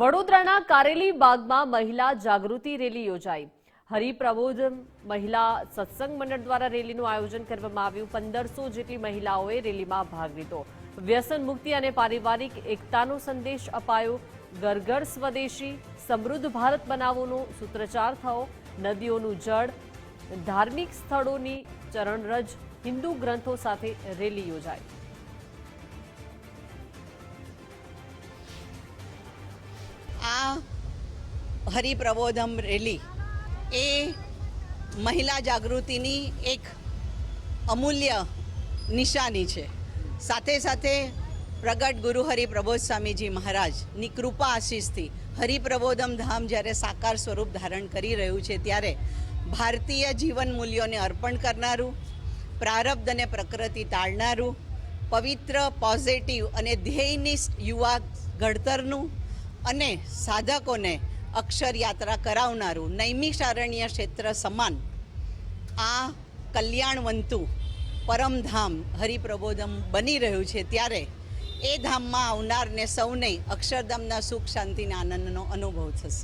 વડોદરાના કારેલી બાગમાં મહિલા જાગૃતિ રેલી યોજાઈ. હરિપ્રબોધ મહિલા સત્સંગ મંડળ દ્વારા રેલીનું આયોજન કરવામાં આવ્યું. પંદરસો જેટલી મહિલાઓએ રેલીમાં ભાગ લીધો. વ્યસન મુક્તિ અને પારિવારિક એકતાનો સંદેશ અપાયો. ઘર સ્વદેશી, સમૃદ્ધ ભારત બનાવવાનો સૂત્રચાર થયો. નદીઓનું જળ, ધાર્મિક સ્થળોની ચરણરજ, હિન્દુ ગ્રંથો સાથે રેલી યોજાઈ. હરિપ્રબોધમ રેલી એ મહિલા જાગૃતિની એક અમૂલ્ય નિશાની છે. સાથે સાથે પ્રગટ ગુરુ હરિપ્રબોધ સ્વામીજી મહારાજની કૃપા આશીષથી હરિપ્રબોધમ ધામ જ્યારે સાકાર સ્વરૂપ ધારણ કરી રહ્યું છે ત્યારે ભારતીય જીવન મૂલ્યોને અર્પણ કરનારું, પ્રારબ્ધ અને પ્રકૃતિ તાળનારું, પવિત્ર પોઝિટિવ અને ધ્યેયનિષ્ઠ યુવા ઘડતરનું અને સાધકોને અક્ષર યાત્રા કરાવનારું નૈમિષારણ્ય ક્ષેત્ર સમાન. આ કલ્યાણવંતુ પરમધામ હરિપ્રબોધમ બની રહ્યું છે ત્યારે એ ધામમાં આવનારને સૌને અક્ષરધામના સુખ, શાંતિના આનંદનો અનુભવ થશે.